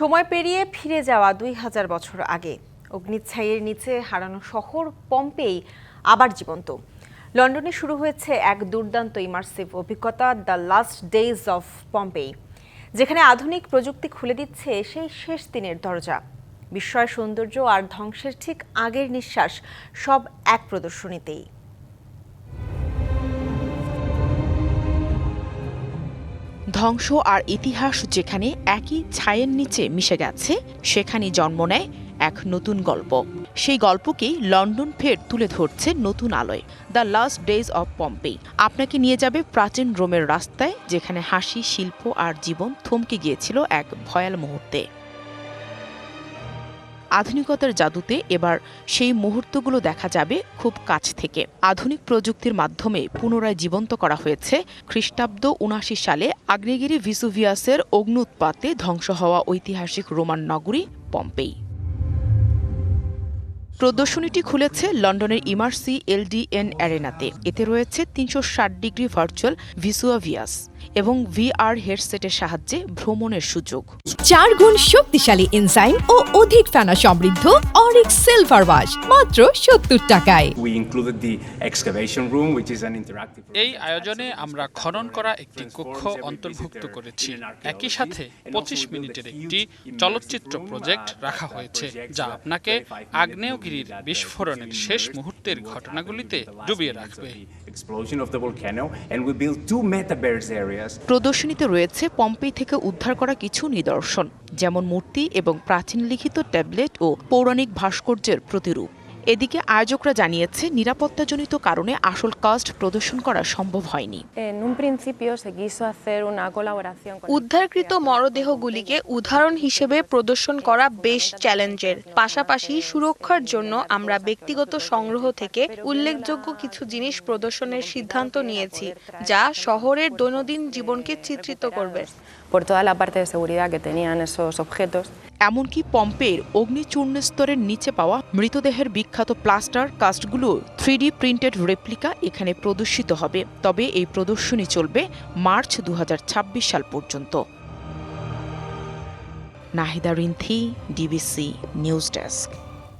সময় পেরিয়ে ফিরে যাওয়া দুই হাজার বছর আগে। অগ্নিচ্ছাইয়ের নিচে হারানো শহর পম্পেই আবার জীবন্ত। লন্ডনে শুরু হয়েছে এক দুর্দান্ত ইমার্সিভ অভিজ্ঞতা, the last days of Pompeii, যেখানে আধুনিক প্রযুক্তি খুলে দিচ্ছে সেই শেষ দিনের দরজা। বিস্ময়, সৌন্দর্য আর ধ্বংসের ঠিক আগের নিঃশ্বাস সব এক প্রদর্শনীতেই। ধ্বংস আর ইতিহাস যেখানে একই ছায়ের নিচে মিশে গেছে সেখানে জন্ম নেয় এক নতুন গল্প। সেই গল্পকেই লন্ডন ফের তুলে ধরছে নতুন আলোয়। The last days of Pompeii. আপনাকে নিয়ে যাবে প্রাচীন রোমের রাস্তায়, যেখানে হাসি, শিল্প আর জীবন থমকে গিয়েছিল এক ভয়াল মুহূর্তে। আধুনিকতার জাদুতে এবার সেই মুহূর্তগুলো দেখা যাবে খুব কাছ থেকে। আধুনিক প্রযুক্তির মাধ্যমে পুনরায় জীবন্ত করা হয়েছে খ্রিস্টাব্দ উনাশি সালে আগ্নেয়গিরি ভিসুভিয়াসের অগ্নুৎপাতে ধ্বংস হওয়া ঐতিহাসিক রোমান নগরী পম্পেই। প্রদর্শনীটি খুলেছে লন্ডনের ইমার্সি এলডিএন অ্যারেনাতে। এতে রয়েছে তিনশো ষাট ডিগ্রি ভার্চুয়াল ভিসুয়াভিয়াস। এবং ভিআর হেডসেটের সাহায্যে ভ্রমণের সুযোগ। চার গুণ শক্তিশালী এনজাইম ও অধিক ফেনা সমৃদ্ধ অরিক সিলভার ওয়াশ মাত্র সত্তর টাকায়। এই আয়োজনে আমরা খনন করা একটি কক্ষ অন্তর্ভুক্ত করেছি। একই সাথে পঁচিশ মিনিটের একটি চলচ্চিত্র প্রজেক্ট রাখা হয়েছে যা আপনাকে আগ্নেয়গিরির বিস্ফোরণের শেষ মুহূর্তের ঘটনাগুলিতে ডুবিয়ে রাখবে. প্রদর্শনীতে রয়েছে পম্পে থেকে উদ্ধার করা কিছু নিদর্শন যেমন মূর্তি এবং প্রাচীন লিখিত ট্যাবলেট ও পৌরাণিক ভাস্কর্যের প্রতিরূপ এদিকে আয়োজকরা জানিয়েছে নিরাপত্তাজনিত কারণে আসল কাস্ট প্রদর্শন করা সম্ভব হয়নি। উদ্ধারকৃত মরদেহগুলিকে উদাহরণ হিসেবে প্রদর্শন করা বেশ চ্যালেঞ্জের। পাশাপাশি সুরক্ষার জন্য আমরা ব্যক্তিগত সংগ্রহ থেকে উল্লেখযোগ্য কিছু জিনিস প্রদর্শনের সিদ্ধান্ত নিয়েছি যা শহরের দৈনন্দিন জীবনকে চিত্রিত করবে। Por toda la parte de seguridad que tenían esos objetos. এমনকি পম্পের অগ্নিচূর্ণ স্তরের নিচে পাওয়া মৃতদেহের বিখ্যাত প্লাস্টার কাস্টগুলো থ্রি ডি প্রিন্টেড রেপ্লিকা এখানে প্রদর্শিত হবে। তবে এই প্রদর্শনী চলবে মার্চ দু হাজার ছাব্বিশ সাল পর্যন্ত। Nahida Rinthi, DBC news desk.